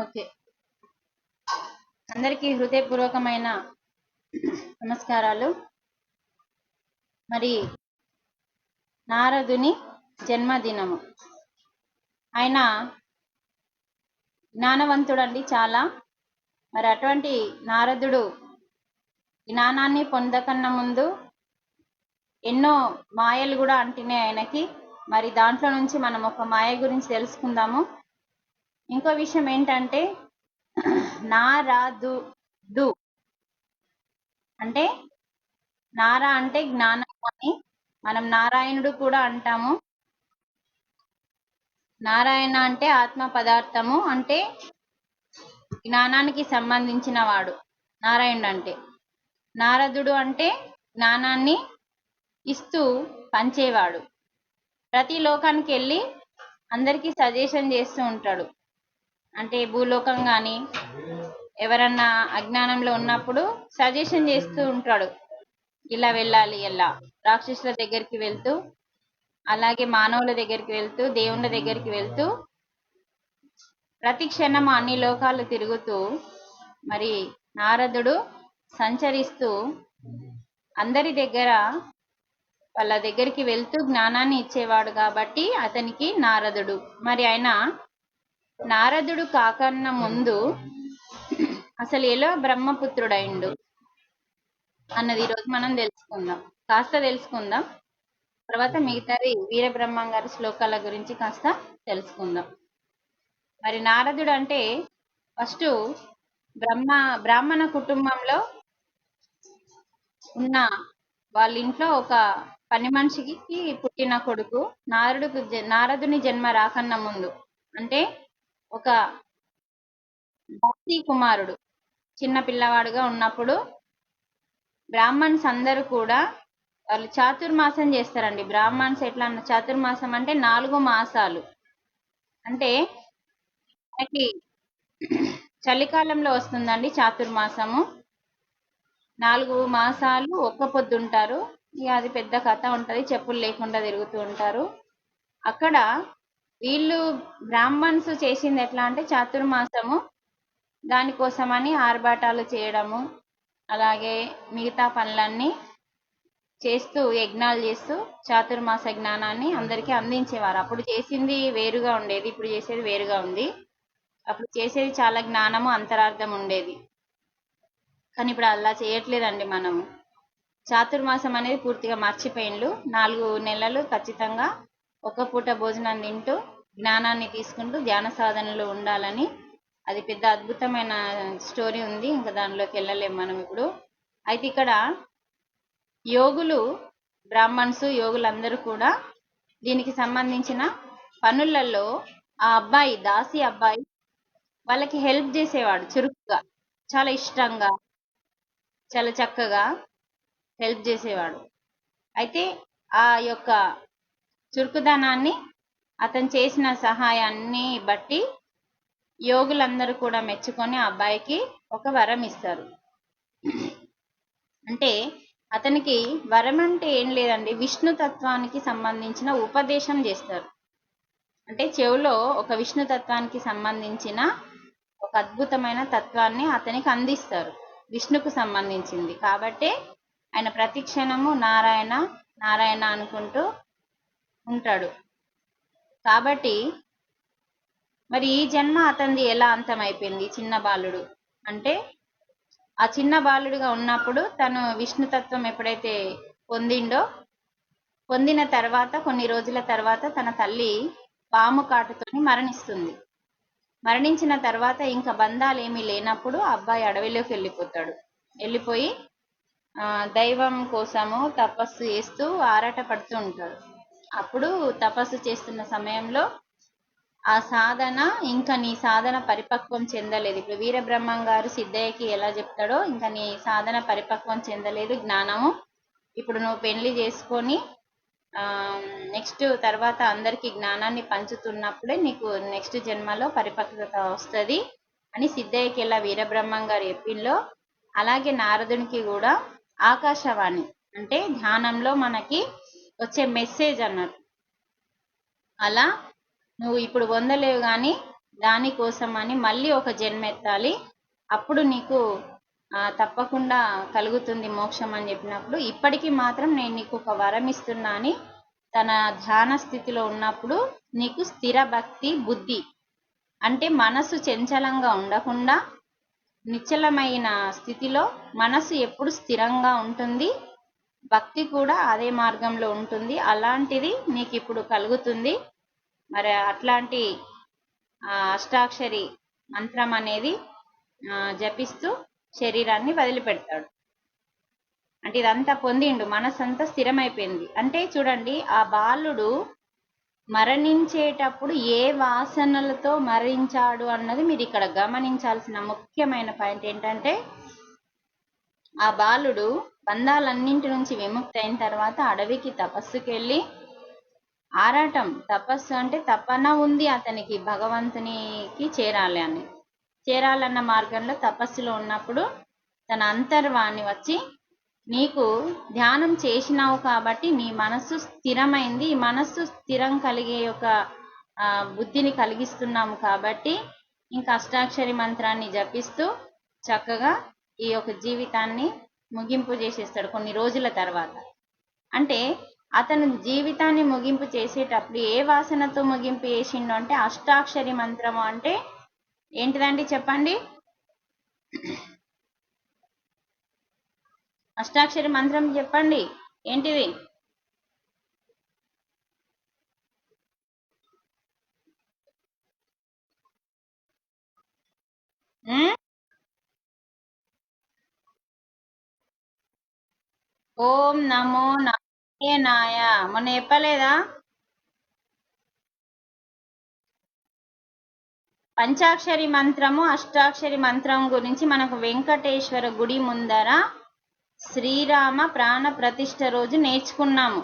Okay. అందరికీ హృదయపూర్వకమైన నమస్కారాలు. మరి నారదుని జన్మదినము. ఆయన జ్ఞానవంతుడండి చాలా. మరి అటువంటి నారదుడు జ్ఞానాన్ని పొందకన్నా ముందు ఎన్నో మాయలు కూడా అంటినాయి ఆయనకి. మరి దాంట్లో నుంచి మనం ఒక మాయ గురించి తెలుసుకుందాము. ఇంకో విషయం ఏంటంటే నారాదు దు. అంటే నారా అంటే జ్ఞానం అని మనం నారాయణుడు కూడా అంటాము. నారాయణ అంటే ఆత్మ పదార్థము అంటే జ్ఞానానికి సంబంధించిన వాడు నారాయణుడు అంటే. నారదుడు అంటే జ్ఞానాన్ని ఇస్తూ పంచేవాడు. ప్రతి లోకానికి వెళ్ళి అందరికీ సజెషన్ చేస్తూ ఉంటాడు. అంటే భూలోకం కానీ ఎవరన్నా అజ్ఞానంలో ఉన్నప్పుడు సజెషన్ చేస్తూ ఉంటాడు. ఇలా వెళ్ళాలి ఎలా రాక్షసుల దగ్గరికి వెళ్తూ అలాగే మానవుల దగ్గరికి వెళ్తూ దేవుళ్ళ దగ్గరికి వెళ్తూ ప్రతి క్షణం అన్ని లోకాలు తిరుగుతూ మరి నారదుడు సంచరిస్తూ అందరి దగ్గర వాళ్ళ దగ్గరికి వెళ్తూ జ్ఞానాన్ని ఇచ్చేవాడు కాబట్టి అతనికి నారదుడు. మరి ఆయన నారదుడు కాకన్న ముందు అసలు ఎలా బ్రహ్మపుత్రుడైండు అన్నది ఈరోజు మనం తెలుసుకుందాం. కాస్త తెలుసుకుందాం. తర్వాత మిగతాది వీరబ్రహ్మం గారి శ్లోకాల గురించి కాస్త తెలుసుకుందాం. మరి నారదుడు అంటే ఫస్ట్ బ్రహ్మ బ్రాహ్మణ కుటుంబంలో ఉన్న వాళ్ళ ఇంట్లో ఒక పని మనిషికి పుట్టిన కొడుకు నారదుడు నారదుని జన్మ రాకన్న ముందు. అంటే ఒక భక్తి కుమారుడు. చిన్న పిల్లవాడుగా ఉన్నప్పుడు బ్రాహ్మణ్స్ అందరూ కూడా వాళ్ళు చాతుర్మాసం చేస్తారండి. బ్రాహ్మణ్స్ ఎట్లా అన్న చాతుర్మాసం అంటే నాలుగు మాసాలు. అంటే మనకి చలికాలంలో వస్తుందండి చాతుర్మాసము. నాలుగు మాసాలు ఒక్క పొద్దుంటారు ఇక అది పెద్ద కథ ఉంటుంది. చెప్పులు లేకుండా తిరుగుతూ ఉంటారు. అక్కడ వీళ్ళు బ్రాహ్మణ్స్ చేసింది ఎట్లా అంటే చాతుర్మాసము దానికోసమని ఆర్భాటాలు చేయడము అలాగే మిగతా పనులన్నీ చేస్తూ యజ్ఞాలు చేస్తూ చాతుర్మాస జ్ఞానాన్ని అందరికీ అందించేవారు. అప్పుడు చేసింది వేరుగా ఉండేది ఇప్పుడు చేసేది వేరుగా ఉంది. అప్పుడు చేసేది చాలా జ్ఞానము అంతరార్థం ఉండేది. కానీ ఇప్పుడు అలా చేయట్లేదండి మనము. చాతుర్మాసం అనేది పూర్తిగా మర్చిపోయిండ్లు. నాలుగు నెలలు ఖచ్చితంగా ఒక పూట భోజనం తింటూ జ్ఞానాన్ని తీసుకుంటూ ధ్యాన సాధనలో ఉండాలని. అది పెద్ద అద్భుతమైన స్టోరీ ఉంది. ఇంకా దానిలోకి వెళ్ళలేము మనం ఇప్పుడు. అయితే ఇక్కడ యోగులు బ్రాహ్మణ్స్ యోగులందరూ కూడా దీనికి సంబంధించిన పనులలో ఆ అబ్బాయి దాసి అబ్బాయి వాళ్ళకి హెల్ప్ చేసేవాడు చురుకుగా చాలా ఇష్టంగా చాలా చక్కగా హెల్ప్ చేసేవాడు. అయితే ఆ యొక్క చురుకుదనాన్ని అతను చేసిన సహాయాన్ని బట్టి యోగులందరూ కూడా మెచ్చుకొని ఆ అబ్బాయికి ఒక వరం ఇస్తారు. అంటే అతనికి వరం అంటే ఏం లేదండి విష్ణు తత్వానికి సంబంధించిన ఉపదేశం చేస్తారు. అంటే చెవులో ఒక విష్ణు తత్వానికి సంబంధించిన ఒక అద్భుతమైన తత్వాన్ని అతనికి అందిస్తారు విష్ణుకు సంబంధించింది. కాబట్టి ఆయన ప్రతి క్షణము నారాయణ నారాయణ అనుకుంటూ ఉంటాడు. కాబట్టి మరి ఈ జన్మ అతనిది ఎలా అంతమైపోయింది? చిన్న బాలుడు. అంటే ఆ చిన్న బాలుడిగా ఉన్నప్పుడు తను విష్ణుతత్వం ఎప్పుడైతే పొందిండో పొందిన తర్వాత కొన్ని రోజుల తర్వాత తన తల్లి పాము కాటుతోని మరణిస్తుంది. మరణించిన తర్వాత ఇంకా బంధాలు ఏమీ లేనప్పుడు అబ్బాయి అడవిలోకి వెళ్ళిపోతాడు. వెళ్ళిపోయి దైవం కోసము తపస్సు చేస్తూ ఆరాట పడుతూ ఉంటాడు. అప్పుడు తపస్సు చేస్తున్న సమయంలో ఆ సాధన ఇంకా నీ సాధన పరిపక్వం చెందలేదు. ఇప్పుడు వీరబ్రహ్మం గారు సిద్ధయ్యకి ఎలా చెప్తాడో ఇంకా నీ సాధన పరిపక్వం చెందలేదు జ్ఞానము. ఇప్పుడు నువ్వు పెళ్ళి చేసుకొని నెక్స్ట్ తర్వాత అందరికి జ్ఞానాన్ని పంచుతున్నప్పుడే నీకు నెక్స్ట్ జన్మలో పరిపక్వత వస్తుంది అని సిద్ధయ్యకి ఎలా వీరబ్రహ్మం గారు చెప్పిందో అలాగే నారదునికి కూడా ఆకాశవాణి అంటే ధ్యానంలో మనకి వచ్చే మెసేజ్ అన్నట్టు అలా నువ్వు ఇప్పుడు పొందలేవు కానీ దానికోసం అని మళ్ళీ ఒక జన్మ ఎత్తాలి. అప్పుడు నీకు తప్పకుండా కలుగుతుంది మోక్షం అని చెప్పినప్పుడు. ఇప్పటికీ మాత్రం నేను నీకు ఒక వరం ఇస్తున్నా అని తన ధ్యాన స్థితిలో ఉన్నప్పుడు నీకు స్థిర భక్తి బుద్ధి అంటే మనసు చంచలంగా ఉండకుండా నిశ్చలమైన స్థితిలో మనసు ఎప్పుడు స్థిరంగా ఉంటుంది. భక్తి కూడా అదే మార్గంలో ఉంటుంది. అలాంటిది నీకు ఇప్పుడు కలుగుతుంది. మరి అట్లాంటి ఆ, అష్టాక్షరి మంత్రం అనేది జపిస్తూ శరీరాన్ని వదిలిపెడతాడు. అంటే ఇదంతా పొందిండు మనసంతా స్థిరమైపోయింది. అంటే చూడండి ఆ బాలుడు మరణించేటప్పుడు ఏ వాసనలతో మరణించాడు అన్నది మీరు ఇక్కడ గమనించాల్సిన ముఖ్యమైన పాయింట్ ఏంటంటే ఆ బాలుడు బంధాలన్నింటి నుంచి విముక్తి అయిన తర్వాత అడవికి తపస్సుకెళ్ళి ఆరాటం. తపస్సు అంటే తపన ఉంది అతనికి భగవంతునికి చేరాలి అని. చేరాలన్న మార్గంలో తపస్సులో ఉన్నప్పుడు తన అంతర్వాణి వచ్చి నీకు ధ్యానం చేసినావు కాబట్టి నీ మనస్సు స్థిరమైంది. ఈ మనస్సు స్థిరం కలిగే ఒక బుద్ధిని కలిగిస్తున్నాము కాబట్టి ఇంకా అష్టాక్షరి మంత్రాన్ని జపిస్తూ చక్కగా ఈ యొక్క జీవితాన్ని ముగింపు చేసేస్తాడు కొన్ని రోజుల తర్వాత. అంటే అతను జీవితాన్ని ముగింపు చేసేటప్పుడు ఏ వాసనతో ముగింపు చేసిండు అంటే అష్టాక్షరి మంత్రము అంటే ఏంటిదండి చెప్పండి? అష్టాక్షరి మంత్రం చెప్పండి. ఏంటిది? ఓం నమో నాయ మొన్న చెప్పలేదా? పంచాక్షరి మంత్రము అష్టాక్షరి మంత్రం గురించి మనకు వెంకటేశ్వర గుడి ముందర శ్రీరామ ప్రాణ ప్రతిష్ట రోజు నేర్చుకున్నాము.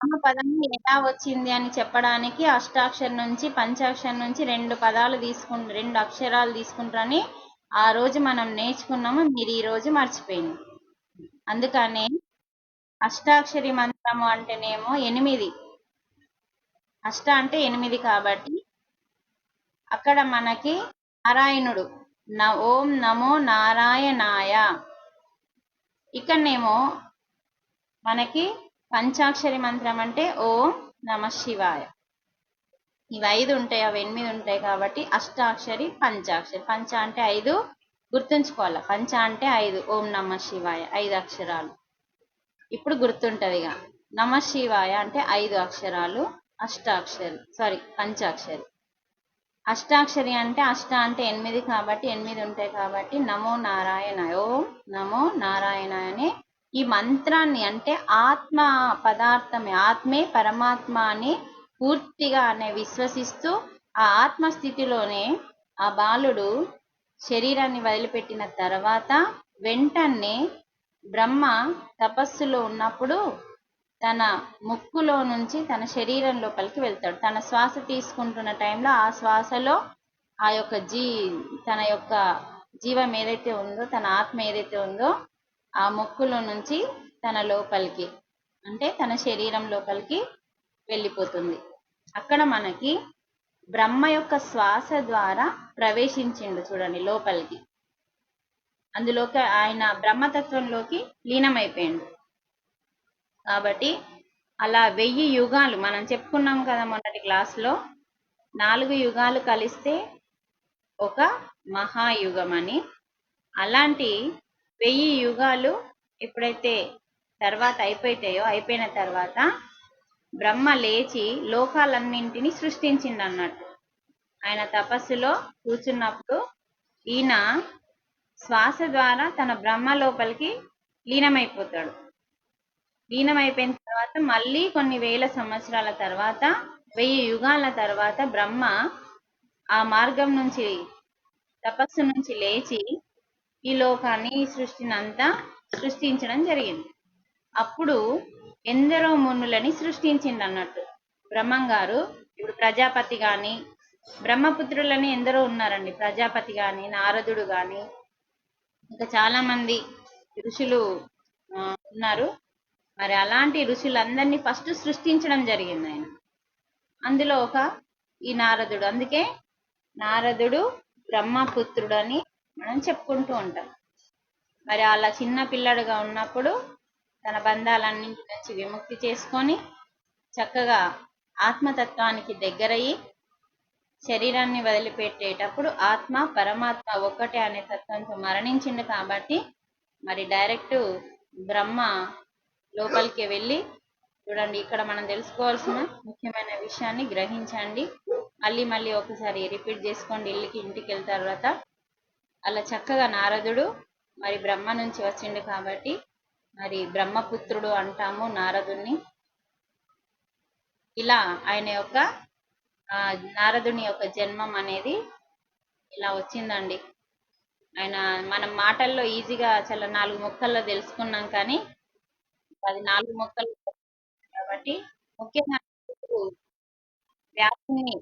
రామ పదం ఎలా వచ్చింది అని చెప్పడానికి అష్టాక్షరి నుంచి పంచాక్షరి నుంచి రెండు పదాలు తీసుకుంటు రెండు అక్షరాలు తీసుకుంటారని ఆ రోజు మనం నేర్చుకున్నాము. మీరు ఈ రోజు మర్చిపోయింది. అందుకనే అష్టాక్షరి మంత్రము అంటేనేమో ఎనిమిది. అష్ట అంటే ఎనిమిది కాబట్టి అక్కడ మనకి నారాయణుడు న ఓం నమో నారాయణాయ. ఇక్కడనేమో మనకి పంచాక్షరి మంత్రం అంటే ఓం నమ శివాయ. ఇవి ఐదు ఉంటాయి అవి ఎనిమిది ఉంటాయి కాబట్టి అష్టాక్షరి పంచాక్షరి. పంచ అంటే ఐదు గుర్తుంచుకోవాలి? పంచ అంటే ఐదు ఓం నమ శివాయ ఐదు అక్షరాలు. ఇప్పుడు గుర్తుంటది ఇక. నమ శివాయ అంటే ఐదు అక్షరాలు అష్టాక్షరి సారీ పంచాక్షరి. అష్టాక్షరి అంటే అష్ట అంటే ఎనిమిది కాబట్టి ఎనిమిది ఉంటాయి కాబట్టి నమో నారాయణ ఓం నమో నారాయణ అనే ఈ మంత్రాన్ని అంటే ఆత్మ పదార్థమే ఆత్మే పరమాత్మ అని పూర్తిగా అనే విశ్వసిస్తూ ఆ ఆత్మ స్థితిలోనే ఆ బాలుడు శరీరాన్ని వదిలిపెట్టిన తర్వాత వెంటనే బ్రహ్మ తపస్సులో ఉన్నప్పుడు తన ముక్కులో నుంచి తన శరీరం లోపలికి వెళ్తాడు. తన శ్వాస తీసుకుంటున్న టైంలో ఆ శ్వాసలో ఆ యొక్క జీ తన యొక్క జీవం ఏదైతే ఉందో తన ఆత్మ ఏదైతే ఉందో ఆ మొక్కులో నుంచి తన లోపలికి అంటే తన శరీరం లోపలికి వెళ్ళిపోతుంది. అక్కడ మనకి బ్రహ్మ యొక్క శ్వాస ద్వారా ప్రవేశించిండు చూడండి లోపలికి. అందులోకి ఆయన బ్రహ్మతత్వంలోకి లీనమైపోయిండు. కాబట్టి అలా వెయ్యి యుగాలు మనం చెప్పుకున్నాం కదా మొన్నటి క్లాస్లో నాలుగు యుగాలు కలిస్తే ఒక మహాయుగం అని అలాంటి వెయ్యి యుగాలు ఎప్పుడైతే తర్వాత అయిపోతాయో అయిపోయిన తర్వాత బ్రహ్మ లేచి లోకాలన్నింటినీ సృష్టించిండు అన్నట్టు ఆయన తపస్సులో కూర్చున్నప్పుడు ఈయన శ్వాస ద్వారా తన బ్రహ్మ లోపలికి లీనమైపోతాడు. లీనమైపోయిన తర్వాత మళ్ళీ కొన్ని వేల సంవత్సరాల తర్వాత వెయ్యి యుగాల తర్వాత బ్రహ్మ ఆ మార్గం నుంచి తపస్సు నుంచి లేచి ఈ లోకాన్ని ఈ సృష్టిని అంతా సృష్టించడం జరిగింది. అప్పుడు ఎందరో మునులని సృష్టించింది అన్నట్టు బ్రహ్మం గారు ఇప్పుడు ప్రజాపతి కానీ బ్రహ్మపుత్రులని ఎందరో ఉన్నారండి. ప్రజాపతి కానీ నారదుడు గాని ఇంకా చాలా మంది ఋషులు ఆ, ఉన్నారు. మరి అలాంటి ఋషులందరినీ ఫస్ట్ సృష్టించడం జరిగింది ఆయన. అందులో ఒక ఈ నారదుడు. అందుకే నారదుడు బ్రహ్మపుత్రుడు అని మనం చెప్పుకుంటూ ఉంటాం. మరి అలా చిన్న పిల్లడుగా ఉన్నప్పుడు తన బంధాలన్నింటి నుంచి విముక్తి చేసుకొని చక్కగా ఆత్మతత్వానికి దగ్గరయ్యి శరీరాన్ని వదిలిపెట్టేటప్పుడు ఆత్మ పరమాత్మ ఒక్కటే అనే తత్వంతో మరణించిండు కాబట్టి మరి డైరెక్ట్ బ్రహ్మ లోపలికి వెళ్ళి చూడండి ఇక్కడ మనం తెలుసుకోవాల్సిన ముఖ్యమైన విషయాన్ని గ్రహించండి. మళ్ళీ మళ్ళీ ఒకసారి రిపీట్ చేసుకోండి ఇల్లుకి ఇంటికి వెళ్ళిన తర్వాత అలా చక్కగా నారదుడు మరి బ్రహ్మ నుంచి వచ్చిండు కాబట్టి మరి బ్రహ్మపుత్రుడు అంటాము నారదుణ్ణి. ఇలా ఆయన యొక్క నారదుని యొక్క జన్మం అనేది ఇలా వచ్చిందండి. ఆయన మనం మాటల్లో ఈజీగా చాలా నాలుగు మొక్కల్లో తెలుసుకున్నాం కానీ అది నాలుగు మొక్కలు కాబట్టి ముఖ్యంగా వ్యాసుని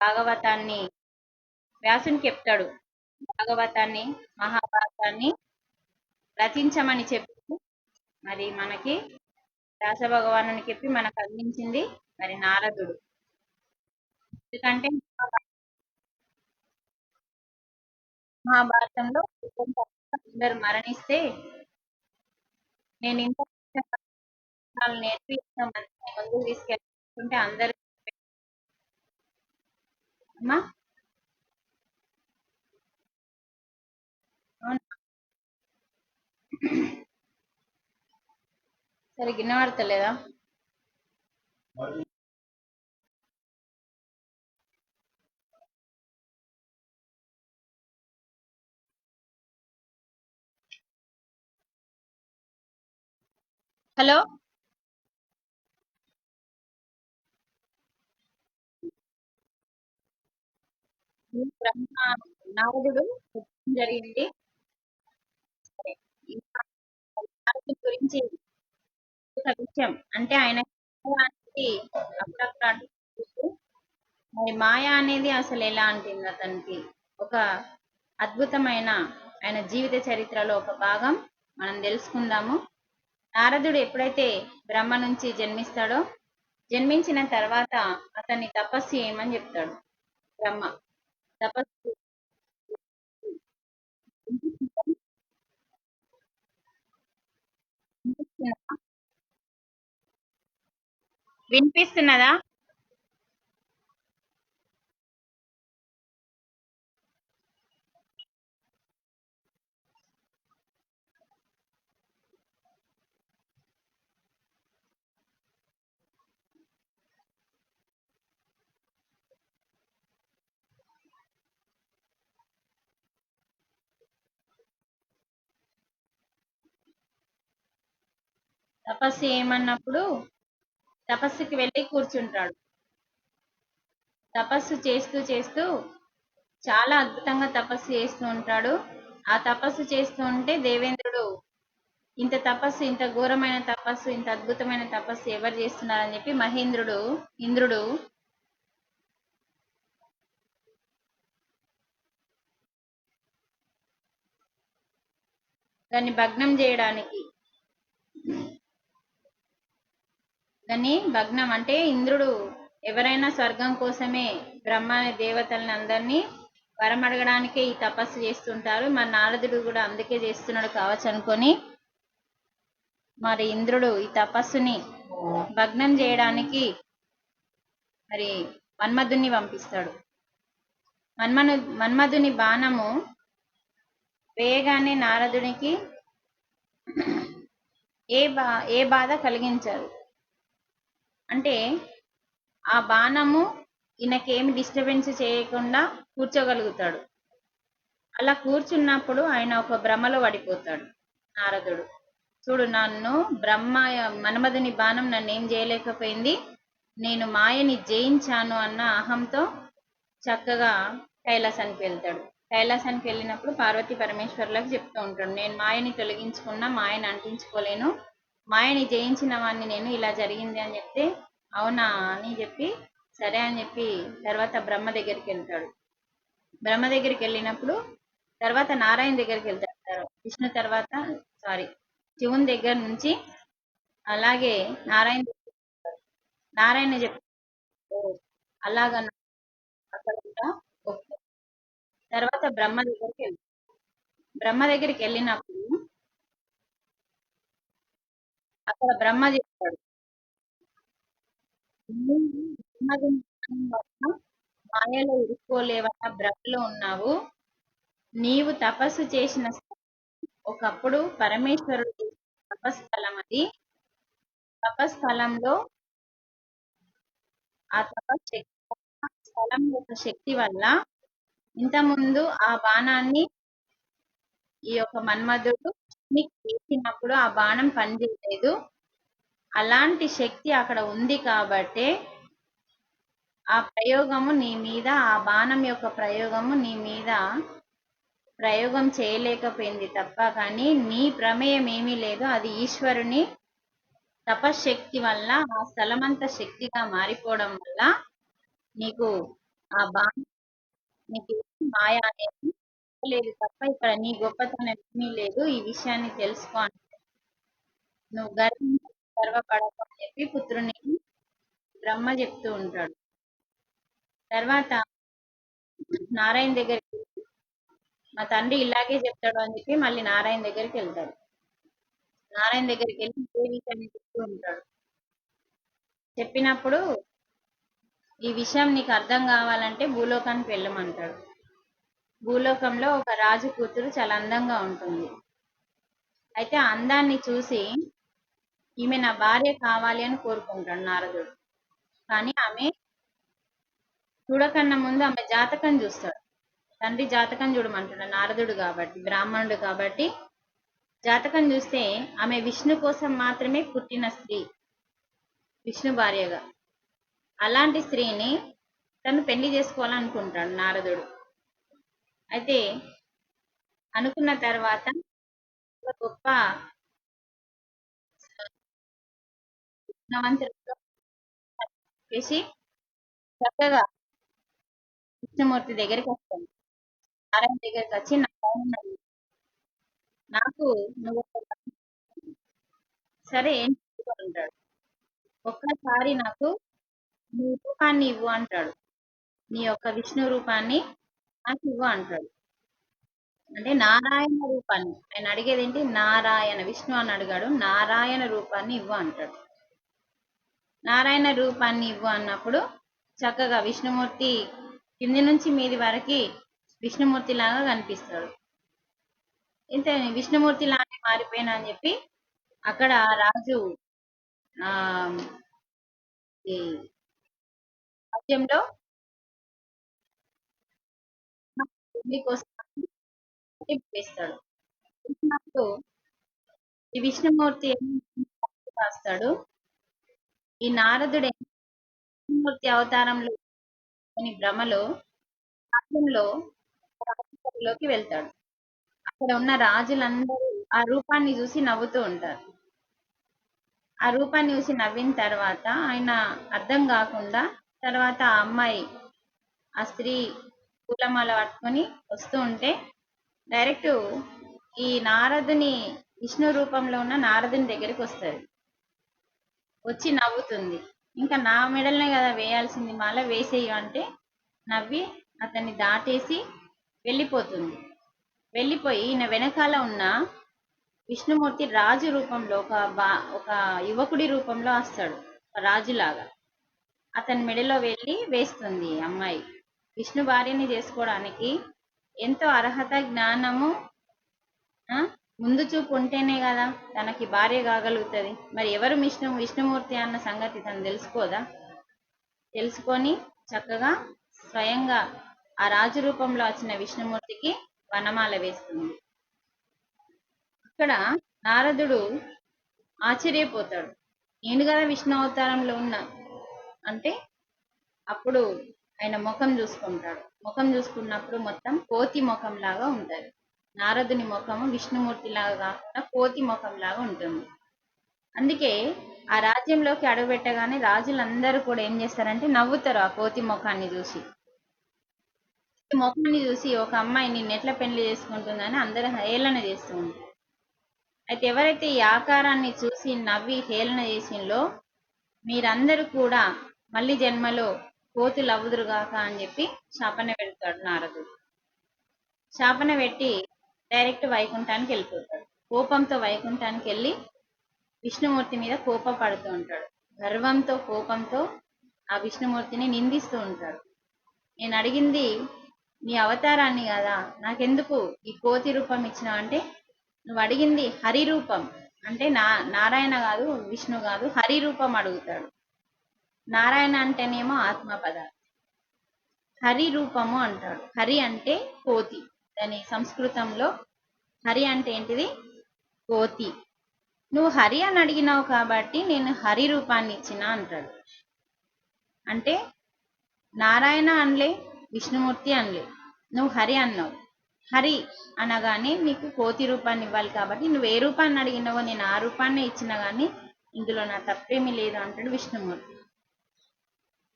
భాగవతాన్ని వ్యాసునికి చెప్తాడు. భాగవతాన్ని మహాభారతాన్ని రచించమని చెప్పి మరి మనకి వ్యాస అని చెప్పి మనకు అందించింది మరి నారదుడు. ఎందుకంటే మహాభారతంలో అందరు మరణిస్తే నేను ఇంత వాళ్ళు నేర్పి ముందుకు తీసుకెళ్తుంటే అందరు అమ్మా అవునా? సరే గిన్నె పడతలేదా హలో? నారదుడు జరిగింది. ఇంకా గురించి ఒక విషయం. అంటే ఆయన అనేది అప్పుడప్పుడు మరి మాయ అనేది అసలు ఎలా అంటుంది అతనికి? ఒక అద్భుతమైన ఆయన జీవిత చరిత్రలో ఒక భాగం మనం తెలుసుకుందాము. నారదుడు ఎప్పుడైతే బ్రహ్మ నుంచి జన్మిస్తాడో జన్మించిన తర్వాత అతన్ని తపస్సు ఏమని చెప్తాడు? బ్రహ్మ తపస్సు వినిపిస్తున్నదా తపస్సు ఏమన్నప్పుడు తపస్సుకి వెళ్ళి కూర్చుంటాడు. తపస్సు చేస్తూ చేస్తూ చాలా అద్భుతంగా తపస్సు చేస్తూ ఉంటాడు. ఆ తపస్సు చేస్తూ ఉంటే దేవేంద్రుడు ఇంత తపస్సు ఇంత ఘోరమైన తపస్సు ఇంత అద్భుతమైన తపస్సు ఎవరు చేస్తున్నారని చెప్పి మహేంద్రుడు ఇంద్రుడు దాన్ని భగ్నం చేయడానికి దాన్ని భగ్నం అంటే ఇంద్రుడు ఎవరైనా స్వర్గం కోసమే బ్రహ్మ అనే దేవతల్ని అందరినీ వరం అడగడానికే ఈ తపస్సు చేస్తుంటారు. మరి నారదుడు కూడా అందుకే చేస్తున్నాడు కావచ్చు అనుకొని. మరి ఇంద్రుడు ఈ తపస్సుని భగ్నం చేయడానికి మరి మన్మధుని పంపిస్తాడు. మన్మను మన్మధుని బాణము వేయగానే నారదునికి ఏ బా ఏ బాధ కలిగించదు. అంటే ఆ బాణము ఈయనకేమి డిస్టర్బెన్స్ చేయకుండా కూర్చోగలుగుతాడు. అలా కూర్చున్నప్పుడు ఆయన ఒక భ్రమలో పడిపోతాడు నారదుడు. చూడు నన్ను బ్రహ్మ మన్మధుని బాణం నన్ను ఏం చేయలేకపోయింది. నేను మాయని జయించాను అన్న అహంతో చక్కగా కైలాసానికి వెళ్తాడు. కైలాసానికి వెళ్ళినప్పుడు పార్వతీ పరమేశ్వర్లకు చెప్తూ ఉంటాడు. నేను మాయని తొలగించుకున్నా మాయని అంటించుకోలేను. మాయని జయించిన వాడిని నేను ఇలా జరిగింది అని చెప్తే అవునా అని చెప్పి సరే అని చెప్పి తర్వాత బ్రహ్మ దగ్గరికి వెళ్తాడు. బ్రహ్మ దగ్గరికి వెళ్ళినప్పుడు తర్వాత నారాయణ దగ్గరికి వెళ్తాడు విష్ణు తర్వాత సారీ శివుని దగ్గర నుంచి అలాగే నారాయణ నారాయణ చెప్ప అలాగ అక్కడ తర్వాత బ్రహ్మ దగ్గరికి వెళ్తాడు. బ్రహ్మ దగ్గరికి వెళ్ళినప్పుడు అక్కడ బ్రహ్మ చెప్తాడు మాయలో ఇరుక్కోలేవన్న బ్రహ్మలో ఉన్నావు నీవు తపస్సు చేసిన స్థలం ఒకప్పుడు పరమేశ్వరుడు తపస్థలం అది. తపస్థలంలో ఆ తపశక్తి స్థలం యొక్క శక్తి వల్ల ఇంతకుముందు ఆ బాణాన్ని ఈ యొక్క మన్మధుడు నీకు వేసినప్పుడు ఆ బాణం పనిచేయలేదు. అలాంటి శక్తి అక్కడ ఉంది కాబట్టే ఆ ప్రయోగము నీ మీద ఆ బాణం యొక్క ప్రయోగము నీ మీద ప్రయోగం చేయలేకపోయింది తప్ప కానీ నీ ప్రమేయం ఏమీ లేదు. అది ఈశ్వరుని తపశక్తి వల్ల ఆ స్థలమంతా శక్తిగా మారిపోవడం వల్ల నీకు ఆ బాణం నీకు మాయ అనేది లేదు తప్ప ఇక్కడ నీ గొప్పతనం ఏమీ లేదు. ఈ విషయాన్ని తెలుసుకో అంటే. నువ్వు గర్వం గర్వపడకు అని చెప్పి పుత్రుని బ్రహ్మ చెప్తూ ఉంటాడు. తర్వాత నారాయణ దగ్గరికి వెళ్ళి, మా తండ్రి ఇలాగే చెప్తాడు అని చెప్పి మళ్ళీ నారాయణ దగ్గరికి వెళ్తాడు. నారాయణ దగ్గరికి వెళ్ళి ఇదే విషయాన్ని చెప్తూ ఉంటాడు. చెప్పినప్పుడు ఈ విషయం నీకు అర్థం కావాలంటే భూలోకానికి వెళ్ళమంటాడు. భూలోకంలో ఒక రాజు కూతురు చాలా అందంగా ఉంటుంది. అయితే అందాన్ని చూసి ఈమె నా భార్య కావాలి అని కోరుకుంటాడు నారదుడు. కానీ ఆమె చూడకన్నా ముందు ఆమె జాతకం చూస్తాడు. తండ్రి జాతకం చూడమంటాడు నారదుడు కాబట్టి బ్రాహ్మణుడు కాబట్టి. జాతకం చూస్తే ఆమె విష్ణు కోసం మాత్రమే పుట్టిన స్త్రీ విష్ణు భార్యగా. అలాంటి స్త్రీని తను పెళ్ళి చేసుకోవాలనుకుంటాడు నారదుడు. అయితే అనుకున్న తర్వాత గొప్ప గుణవంతుడితో చెప్పేసి చక్కగా కృష్ణమూర్తి దగ్గరికి వస్తాను నారాయణ దగ్గరికి వచ్చి నా నాకు నువ్వు సరే ఏంటి అంటాడు. ఒక్కసారి నాకు నీ రూపాన్ని ఇవ్వు అంటాడు. నీ యొక్క విష్ణు రూపాన్ని నాకు ఇవ్వ అంటాడు. అంటే నారాయణ రూపాన్ని ఆయన అడిగేది ఏంటి? నారాయణ విష్ణు అని అడిగాడు. నారాయణ రూపాన్ని ఇవ్వ అంటాడు. నారాయణ రూపాన్ని ఇవ్వు అన్నప్పుడు చక్కగా విష్ణుమూర్తి కింది నుంచి మీది వరకు విష్ణుమూర్తి లాగా కనిపిస్తాడు. ఇంత విష్ణుమూర్తి లాగా మారిపోయినా అని చెప్పి అక్కడ రాజు ఆ పద్యంలో మీకోసం పెళ్ళి కోసం ఈ విష్ణుమూర్తి రాస్తాడు? ఈ నారదుడే విష్ణుమూర్తి అవతారంలో అని భ్రమలో రాజ్యంలో రాజసభలోకి వెళ్తాడు. అక్కడ ఉన్న రాజులందరూ ఆ రూపాన్ని చూసి నవ్వుతూ ఉంటారు. ఆ రూపాన్ని చూసి నవ్విన తర్వాత ఆయన అర్థం కాకుండా తర్వాత ఆ అమ్మాయి ఆ స్త్రీ పూలమాల పట్టుకొని వస్తూ ఉంటే డైరెక్ట్ ఈ నారదుని విష్ణు రూపంలో ఉన్న నారదుని దగ్గరికి వస్తుంది. వచ్చి నవ్వుతుంది. ఇంకా నా మెడల్నే కదా వేయాల్సింది మాల వేసేయు అంటే నవ్వి అతన్ని దాటేసి వెళ్ళిపోతుంది. వెళ్ళిపోయి ఈయన వెనకాల ఉన్న విష్ణుమూర్తి రాజు రూపంలో ఒక బా ఒక యువకుడి రూపంలో వస్తాడు రాజులాగా. అతని మెడలో వెళ్ళి వేస్తుంది అమ్మాయి. విష్ణు భార్యని చేసుకోవడానికి ఎంతో అర్హత జ్ఞానము ముందు చూపు ఉంటేనే కదా తనకి భార్య కాగలుగుతుంది. మరి ఎవరు విష్ణు విష్ణుమూర్తి అన్న సంగతి తను తెలుసుకోదా? తెలుసుకొని చక్కగా స్వయంగా ఆ రాజు రూపంలో వచ్చిన విష్ణుమూర్తికి వనమాల వేస్తుంది. ఇక్కడ నారదుడు ఆశ్చర్యపోతాడు. నేను కదా విష్ణు అవతారంలో ఉన్నా? అంటే అప్పుడు ఆయన ముఖం చూసుకుంటాడు. ముఖం చూసుకున్నప్పుడు మొత్తం కోతి ముఖం లాగా ఉంటుంది. నారదుని ముఖము విష్ణుమూర్తి లాగా కాకుండా కోతి ముఖం లాగా ఉంటుంది. అందుకే ఆ రాజ్యంలోకి అడుగుపెట్టగానే రాజులందరూ కూడా ఏం చేస్తారంటే నవ్వుతారు ఆ కోతి ముఖాన్ని చూసి. ముఖాన్ని చూసి ఒక అమ్మాయి నిన్ను ఎట్లా పెళ్ళి చేసుకుంటుందని అందరూ హేళన చేస్తూ ఉంటారు. అయితే ఎవరైతే ఈ ఆకారాన్ని చూసి నవ్వి హేళన చేసిందో మీరందరూ కూడా మళ్ళీ జన్మలో కోతులు అవ్వుదురుగాక అని చెప్పి శాపన పెడతాడు నారదుడు. శాపన పెట్టి డైరెక్ట్ వైకుంఠానికి వెళ్ళిపోతాడు. కోపంతో వైకుంఠానికి వెళ్ళి విష్ణుమూర్తి మీద కోపపడుతూ ఉంటాడు. గర్వంతో కోపంతో ఆ విష్ణుమూర్తిని నిందిస్తూ ఉంటాడు. నేను అడిగింది నీ అవతారాన్ని కదా నాకెందుకు ఈ కోతి రూపం ఇచ్చినావు? అంటే నువ్వు అడిగింది హరి రూపం అంటే నా నారాయణ కాదు విష్ణు కాదు హరి రూపం అడుగుతాడు. నారాయణ అంటేనేమో ఆత్మ పదార్థం. హరి రూపము అంటాడు. హరి అంటే కోతి. దాని సంస్కృతంలో హరి అంటే ఏంటిది? కోతి. నువ్వు హరి అని అడిగినావు కాబట్టి నేను హరి రూపాన్ని ఇచ్చిన అంటాడు. అంటే నారాయణ అనలే విష్ణుమూర్తి అనలే. నువ్వు హరి అన్నావు. హరి అనగానే నీకు కోతి రూపాన్ని ఇవ్వాలి కాబట్టి నువ్వు ఏ రూపాన్ని అడిగినావో నేను ఆ రూపాన్ని ఇచ్చినా కానీ ఇందులో నా తప్పేమీ లేదు అంటాడు విష్ణుమూర్తి.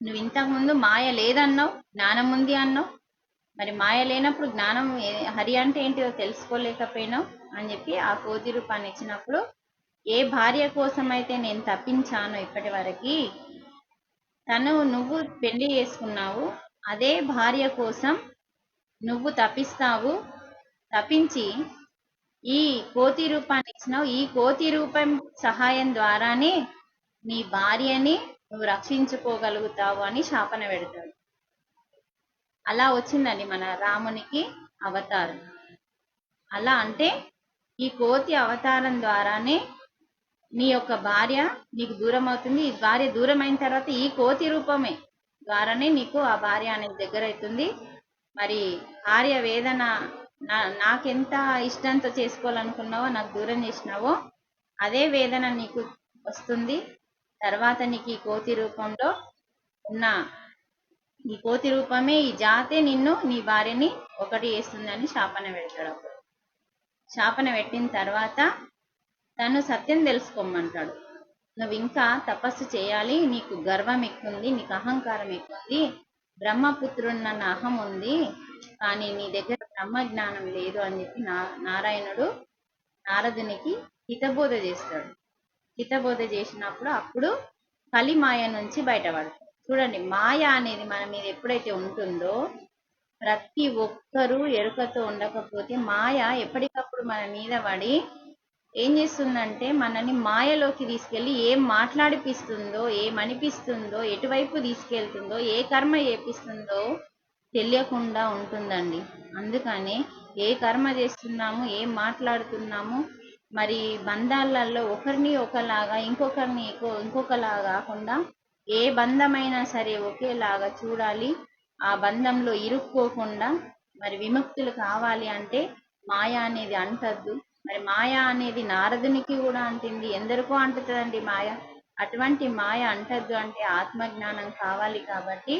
నువ్వు ఇంతకుముందు మాయ లేదన్నావు జ్ఞానం ఉంది అన్నావు. మరి మాయ లేనప్పుడు జ్ఞానం హరి అంటే ఏంటిదో తెలుసుకోలేకపోయినావు అని చెప్పి ఆ కోతి రూపాన్ని ఇచ్చినప్పుడు ఏ భార్య కోసం అయితే నేను తప్పించాను ఇప్పటి వరకు తను నువ్వు పెళ్ళి చేసుకున్నావు అదే భార్య కోసం నువ్వు తప్పిస్తావు తప్పించి ఈ కోతి రూపాన్ని ఇచ్చినావు. ఈ కోతి రూపం సహాయం ద్వారానే నీ భార్యని నువ్వు రక్షించుకోగలుగుతావు అని శాపన పెడతాడు. అలా వచ్చిందండి మన రామునికి అవతారం. అలా అంటే ఈ కోతి అవతారం ద్వారానే నీ యొక్క భార్య నీకు దూరం అవుతుంది ఈ భార్య దూరం అయిన తర్వాత ఈ కోతి రూపమే ద్వారానే నీకు ఆ భార్య అనేది దగ్గర అవుతుంది మరి భార్య వేదన నా నాకెంత ఇష్టంతో చేసుకోవాలనుకున్నావో నాకు దూరం చేసినావో అదే వేదన నీకు వస్తుంది. తర్వాత నీకు ఈ కోతి రూపంలో ఉన్న ఈ కోతి రూపమే ఈ జాతే నిన్ను నీ భార్యని ఒకటి చేస్తుందని శాపన పెడతాడు అప్పుడు. శాపన పెట్టిన తర్వాత తను సత్యం తెలుసుకోమంటాడు. నువ్వు ఇంకా తపస్సు చేయాలి నీకు గర్వం ఎక్కుంది నీకు అహంకారం ఎక్కుంది బ్రహ్మపుత్రున్నన్న అహం ఉంది కానీ నీ దగ్గర బ్రహ్మ జ్ఞానం లేదు అని చెప్పి నా నారాయణుడు నారదునికి హితబోధ చేస్తాడు. హితబోధ చేసినప్పుడు అప్పుడు కలి మాయ నుంచి బయటపడతాం. చూడండి మాయ అనేది మన మీద ఎప్పుడైతే ఉంటుందో ప్రతి ఒక్కరూ ఎరుకతో ఉండకపోతే మాయ ఎప్పటికప్పుడు మన మీద పడి ఏం చేస్తుందంటే మనని మాయలోకి తీసుకెళ్ళి ఏం మాట్లాడిపిస్తుందో ఏం అనిపిస్తుందో ఎటువైపు తీసుకెళ్తుందో ఏ కర్మ చేపిస్తుందో తెలియకుండా ఉంటుందండి. అందుకని ఏ కర్మ చేస్తున్నాము ఏం మాట్లాడుతున్నాము మరి బంధాలలో ఒకరిని ఒకలాగా ఇంకొకరిని ఇంకొకలా ఇంకొకలాగా కాకుండా ఏ బంధమైనా సరే ఒకేలాగా చూడాలి. ఆ బంధంలో ఇరుక్కోకుండా మరి విముక్తులు కావాలి అంటే మాయ అనేది అంటద్దు. మరి మాయ అనేది నారదునికి కూడా అంటింది. ఎందరికో అంటుతుందండి మాయ? అటువంటి మాయ అంటద్దు అంటే ఆత్మజ్ఞానం కావాలి కాబట్టి.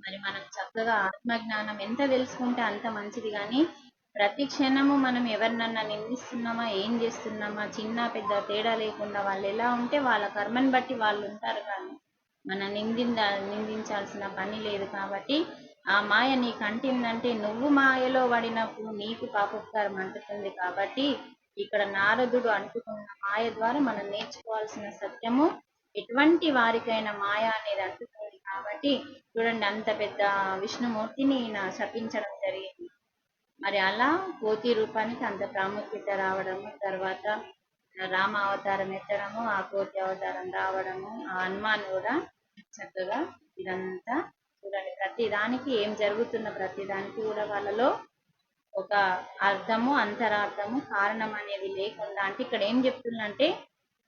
మరి మనం చక్కగా ఆత్మజ్ఞానం ఎంత తెలుసుకుంటే అంత మంచిది. కానీ ప్రతి క్షణము మనం ఎవరినన్నా నిందిస్తున్నామా ఏం చేస్తున్నామా చిన్న పెద్ద తేడా లేకుండా వాళ్ళు ఎలా ఉంటే వాళ్ళ కర్మని బట్టి వాళ్ళు ఉంటారు కానీ మన నిందింద నిందించాల్సిన పని లేదు కాబట్టి ఆ మాయ నీకు అంటిందంటే నువ్వు మాయలో పడినప్పుడు నీకు పాపకారం అంటుతుంది కాబట్టి ఇక్కడ నారదుడు అంటుకున్న మాయ ద్వారా మనం నేర్చుకోవాల్సిన సత్యము ఎటువంటి వారికైనా మాయ అనేది అంటుతుంది కాబట్టి చూడండి అంత పెద్ద విష్ణుమూర్తిని ఈయన శపించడం జరిగింది. మరి అలా కోతి రూపానికి అంత ప్రాముఖ్యత రావడము తర్వాత రామ అవతారం ఎత్తడము ఆ కోతి అవతారం రావడము ఆ హనుమాన్ కూడా చక్కగా ఇదంతా చూడండి. ప్రతి దానికి ఏం జరుగుతున్న ప్రతి దానికి కూడా వాళ్ళలో ఒక అర్థము అంతరార్థము కారణం అనేది లేకుండా అంటే ఇక్కడ ఏం చెప్తుందంటే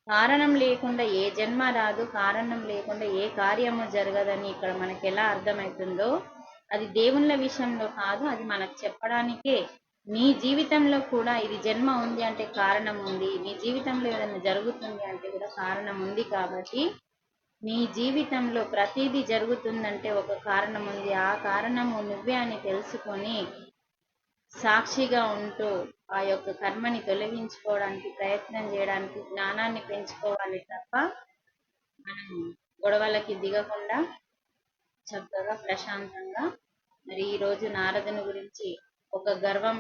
కారణం లేకుండా ఏ జన్మ రాదు కారణం లేకుండా ఏ కార్యము జరగదని ఇక్కడ మనకి ఎలా అర్థమవుతుందో అది దేవుళ్ళ విషయంలో కాదు అది మనకు చెప్పడానికే. నీ జీవితంలో కూడా ఇది జన్మ ఉంది అంటే కారణం ఉంది. నీ జీవితంలో ఏదైనా జరుగుతుంది అంటే కూడా కారణం ఉంది కాబట్టి నీ జీవితంలో ప్రతిదీ జరుగుతుందంటే ఒక కారణం ఉంది. ఆ కారణము నువ్వే అని తెలుసుకొని సాక్షిగా ఉంటూ ఆ యొక్క కర్మని తొలగించుకోవడానికి ప్రయత్నం చేయడానికి జ్ఞానాన్ని పెంచుకోవాలి తప్ప మనం గొడవలకి దిగకుండా చక్కగా ప్రశాంతంగా. మరి ఈ రోజు నారదుని గురించి ఒక గర్వం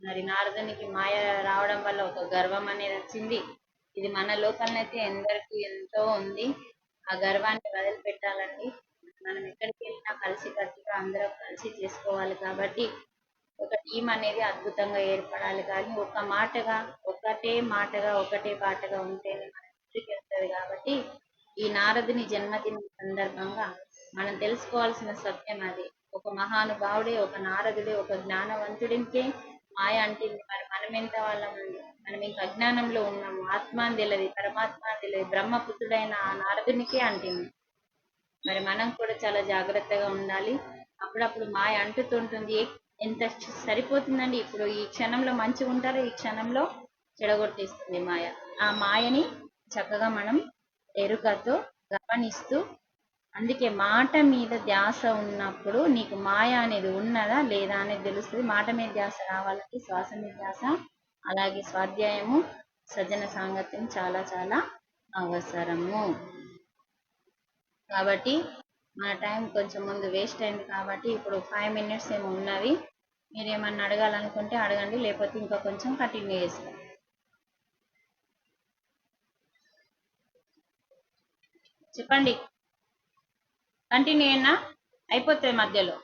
మరి నారదునికి మాయ రావడం వల్ల ఒక గర్వం అనేది వచ్చింది. ఇది మన లోపలనైతే ఎందరికీ ఎంతో ఉంది. ఆ గర్వాన్ని వదిలిపెట్టాలండి. మనం ఎక్కడికి వెళ్ళినా కలిసి కట్టుగా అందరం కలిసి చేసుకోవాలి కాబట్టి ఒక టీం అనేది అద్భుతంగా ఏర్పడాలి. కానీ ఒక మాటగా ఒకటే మాటగా ఒకటే పాటగా ఉంటేనే మన వెళ్తుంది కాబట్టి ఈ నారదుని జన్మదిన సందర్భంగా మనం తెలుసుకోవాల్సిన సత్యం అది. ఒక మహానుభావుడే ఒక నారదుడే ఒక జ్ఞానవంతుడికే మాయ అంటింది. మరి మనం ఎంత వాళ్ళం మనం ఇంకా అజ్ఞానంలో ఉన్నాము ఆత్మ తెలియదు. పరమాత్మ తెలియదు. బ్రహ్మపుత్రుడైన ఆ నారదునికే అంటింది. మరి మనం కూడా చాలా జాగ్రత్తగా ఉండాలి. అప్పుడప్పుడు మాయ అంటుతుంటుంది. ఎంత సరిపోతుందండి? ఇప్పుడు ఈ క్షణంలో మంచిగా ఉంటారు? ఈ క్షణంలో చెడగొట్టేస్తుంది మాయ. ఆ మాయని చక్కగా మనం ఎరుకతో గమనిస్తూ అందుకే మాట మీద ధ్యాస ఉన్నప్పుడు నీకు మాయ అనేది ఉన్నదా లేదా అనేది తెలుస్తుంది. మాట మీద ధ్యాస రావాలంటే శ్వాస మీద ధ్యాస అలాగే స్వాధ్యాయము సజ్జన సాంగత్యం చాలా చాలా అవసరము. కాబట్టి మన టైం కొంచెం ముందు వేస్ట్ అయింది కాబట్టి ఇప్పుడు ఫైవ్ మినిట్స్ ఏమో ఉన్నవి. మీరు ఏమన్నా అడగాలనుకుంటే అడగండి లేకపోతే ఇంకా కొంచెం కంటిన్యూ చేస్తాం. చెప్పండి. కంటిన్యూ అయినా అయిపోతుంది మధ్యలో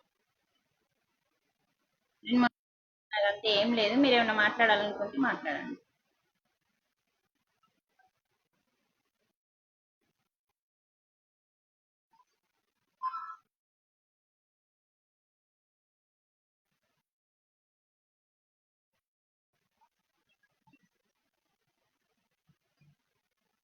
అంతే ఏం లేదు. మీరు ఏమైనా మాట్లాడాలనుకుంటే మాట్లాడండి.